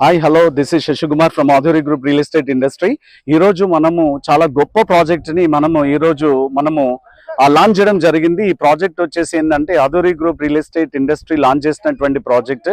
Hi hello this is Sasikumar from Madhuri group real estate industry ఈ రోజు మనము చాలా గొప్ప ప్రాజెక్ట్ని మనము ఈ రోజు మనము లాంచ్ చేయడం జరిగింది. ఈ ప్రాజెక్ట్ వచ్చేసి ఏంటంటే Adhuri group real estate industry launch చేసినటువంటి project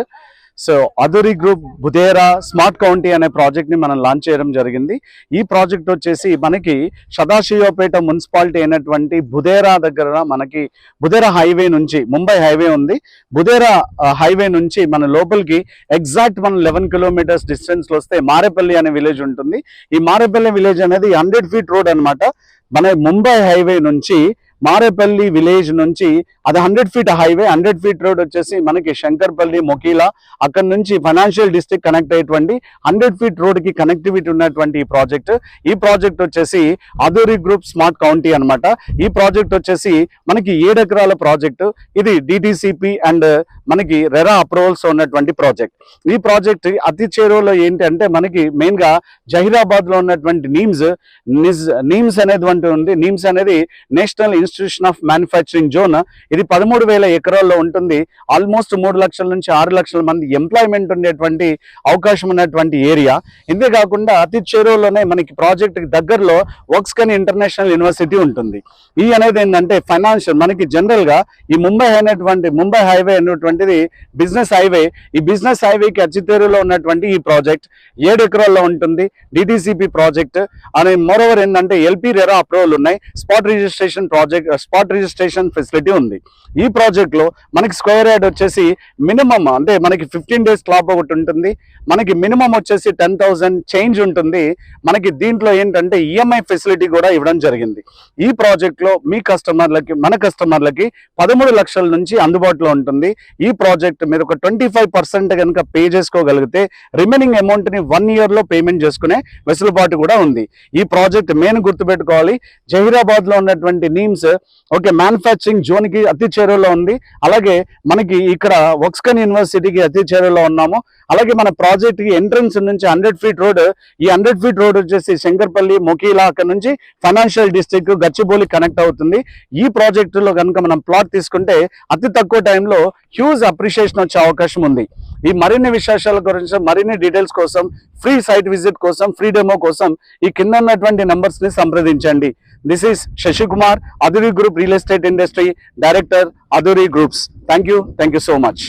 so Adhuri group Budhera smart county అనే ప్రాజెక్ట్ని మనం లాంచ్ చేయడం జరిగింది. ఈ ప్రాజెక్ట్ వచ్చేసి మనకి సదాశివపేట మున్సిపాలిటీ అయినటువంటి బుధేరా దగ్గర మనకి బుధేరా హైవే నుంచి ముంబై హైవే ఉంది. బుధేరా హైవే నుంచి మన లోపలికి ఎగ్జాక్ట్ మనం లెవెన్ కిలోమీటర్స్ డిస్టెన్స్లో వస్తే మారేపల్లి అనే విలేజ్ ఉంటుంది. ఈ మారేపల్లి విలేజ్ అనేది హండ్రెడ్ ఫీట్ రోడ్ అన్నమాట. మన ముంబై హైవే నుంచి మారేపల్లి విలేజ్ నుంచి అది hundred feet highway hundred feet road వచ్చేసి మనకి శంకర్పల్లి మొకీలా అక్కడ నుంచి ఫైనాన్షియల్ డిస్ట్రిక్ట్ కనెక్ట్ అయ్యేటువంటి హండ్రెడ్ ఫీట్ రోడ్కి కనెక్టివిటీ ఉన్నటువంటి ఈ ప్రాజెక్ట్. ఈ ప్రాజెక్ట్ వచ్చేసి అదూరి గ్రూప్ స్మార్ట్ కౌంటీ అన్నమాట. ఈ ప్రాజెక్ట్ వచ్చేసి మనకి ఏడు ఎకరాల ప్రాజెక్ట్. ఇది డిటిసిపి అండ్ మనకి రెరా అప్రూవల్స్ ఉన్నటువంటి ప్రాజెక్ట్. ఈ ప్రాజెక్ట్ అతి చేరువలో ఏంటంటే మనకి మెయిన్గా జహీరాబాద్లో ఉన్నటువంటి నీమ్స్ నిజ్ నీమ్స్ అనేటువంటి ఉంది. నీమ్స్ అనేది national institution of manufacturing zone ఇది పదమూడు వేల ఎకరాల్లో ఉంటుంది. ఆల్మోస్ట్ మూడు లక్షల నుంచి ఆరు లక్షల మంది ఎంప్లాయ్మెంట్ ఉండేటువంటి అవకాశం ఉన్నటువంటి ఏరియా. ఇంతే కాకుండా అతి చేరువలోనే మనకి ప్రాజెక్ట్ దగ్గరలో వక్స్కన్ ఇంటర్నేషనల్ యూనివర్సిటీ ఉంటుంది. ఈ అనేది ఏంటంటే ఫైనాన్షియల్ మనకి జనరల్గా ఈ ముంబై అనేటువంటి ముంబై హైవే అనేటువంటిది బిజినెస్ హైవే ఈ బిజినెస్ హైవేకి అచ్చితేరులో ఉన్నటువంటి ఈ ప్రాజెక్ట్ ఏడు ఎకరాల్లో ఉంటుంది. డిటిసిపి ప్రాజెక్ట్ అనే మోరోవర్ ఏంటంటే ఎల్పి రెరా అప్రూవల్ ఉన్నాయి. Spot registration project spot registration facility ఉంది. ఈ ప్రాజెక్ట్లో మనకి స్క్వేర్ యార్డ్ వచ్చేసి మినిమమ్ అంటే మనకి ఫిఫ్టీన్ డేస్ క్లాప్ ఒకటి ఉంటుంది. మనకి మినిమం వచ్చేసి టెన్ థౌసండ్ చేంజ్ ఉంటుంది. మనకి దీంట్లో ఏంటంటే ఈఎంఐ ఫెసిలిటీ కూడా ఇవ్వడం జరిగింది. ఈ ప్రాజెక్ట్లో మీ కస్టమర్లకి మన కస్టమర్లకి పదమూడు లక్షల నుంచి అందుబాటులో ఉంటుంది. ఈ ప్రాజెక్ట్ మీరు ఒక ట్వంటీ ఫైవ్ పర్సెంట్ కనుక పే చేసుకోగలిగితే రిమైనింగ్ అమౌంట్ని వన్ ఇయర్లో పేమెంట్ చేసుకునే వెసులుబాటు కూడా ఉంది. ఈ ప్రాజెక్ట్ మెయిన్ గుర్తుపెట్టుకోవాలి. జహీరాబాద్లో ఉన్నటువంటి నీమ్స్ ఓకే మ్యానుఫ్యాక్చరింగ్ జోన్కి అతి చేరువలో ఉంది. అలాగే మనకి ఇక్కడ వక్స్కన్ యూనివర్సిటీకి అతి చేరువలో ఉన్నాము. అలాగే మన ప్రాజెక్ట్కి ఎంట్రన్స్ నుంచి హండ్రెడ్ ఫీట్ రోడ్ ఈ హండ్రెడ్ ఫీట్ రోడ్ వచ్చేసి శంకర్పల్లి మొకీలా అక్కడ నుంచి ఫైనాన్షియల్ డిస్ట్రిక్ట్ గచ్చిబౌలి కనెక్ట్ అవుతుంది. ఈ ప్రాజెక్ట్లో కనుక మనం ప్లాట్ తీసుకుంటే అతి తక్కువ టైంలో హ్యూజ్ అప్రిషియేషన్ వచ్చే అవకాశం ఉంది. ఈ మరిన్ని విశేషాల గురించి మరిన్ని డీటెయిల్స్ కోసం ఫ్రీ సైట్ విజిట్ కోసం ఫ్రీ డెమో కోసం ఈ కింద ఉన్నటువంటి numbers ని సంప్రదించండి. This is Sasikumar Adhuri group real estate industry director Adhuri groups thank you thank you so much